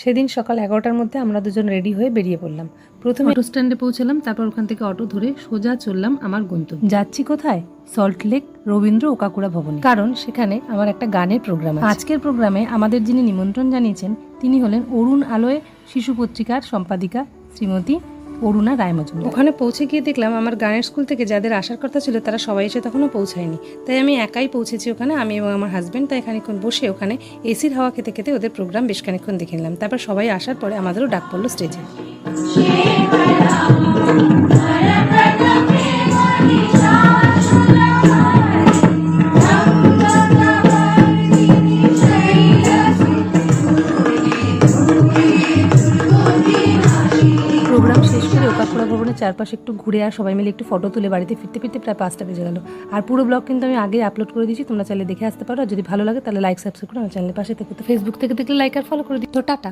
সেদিন সকাল এগারোটার মধ্যে আমরা দুজন রেডি হয়ে বেরিয়ে পড়লাম। প্রথমে অটো স্ট্যান্ডে পৌঁছলাম তারপর ওখান থেকে অটো ধরে সোজা চললাম আমার গন্তব্য। যাচ্ছি কোথায়? সল্ট লেক রবীন্দ্র ওকাকুড়া ভবন। কারণ সেখানে আমার একটা গানের প্রোগ্রাম আজকের প্রোগ্রামে আমাদের যিনি নিমন্ত্রণ জানিয়েছেন তিনি হলেন অরুণ আলোয় শিশু পত্রিকার সম্পাদিকা শ্রীমতী অরুণা রায় মজুমদার ওখানে পৌঁছে গিয়ে দেখলাম আমার গানের স্কুল থেকে যাদের আসার কথা ছিল তারা সবাই এসে তখনও পৌঁছায়নি। তাই আমি একাই পৌঁছেছি ওখানে আমি এবং আমার হাজব্যান্ড তাই খানিক্ষণ বসে ওখানে এসির হাওয়া খেতে খেতে ওদের প্রোগ্রাম বেশ খানিক্ষণ দেখে নিলাম। তারপর সবাই আসার পরে আমাদেরও ডাক পড়ল স্টেজে করে ভবনের চারপাশে একটু ঘুরে আর সবাই মিলে একটু ফটো তুলে বাড়িতে ফিরতে ফিরতে প্রায় পাঁচটা বেজে গেল। আর পুরো ব্লগ কিন্তু আমি আগে আপলোড করে দিয়েছি, তোমরা চাইলে দেখে আসতে পারো। আর যদি ভালো লাগে তাহলে লাইক সাবস্ক্রাইব করে আমার চ্যানেলের পাশে থেকে। তো ফেসবুক থেকে দেখলে লাইক আর ফলো করে দিই টাটা।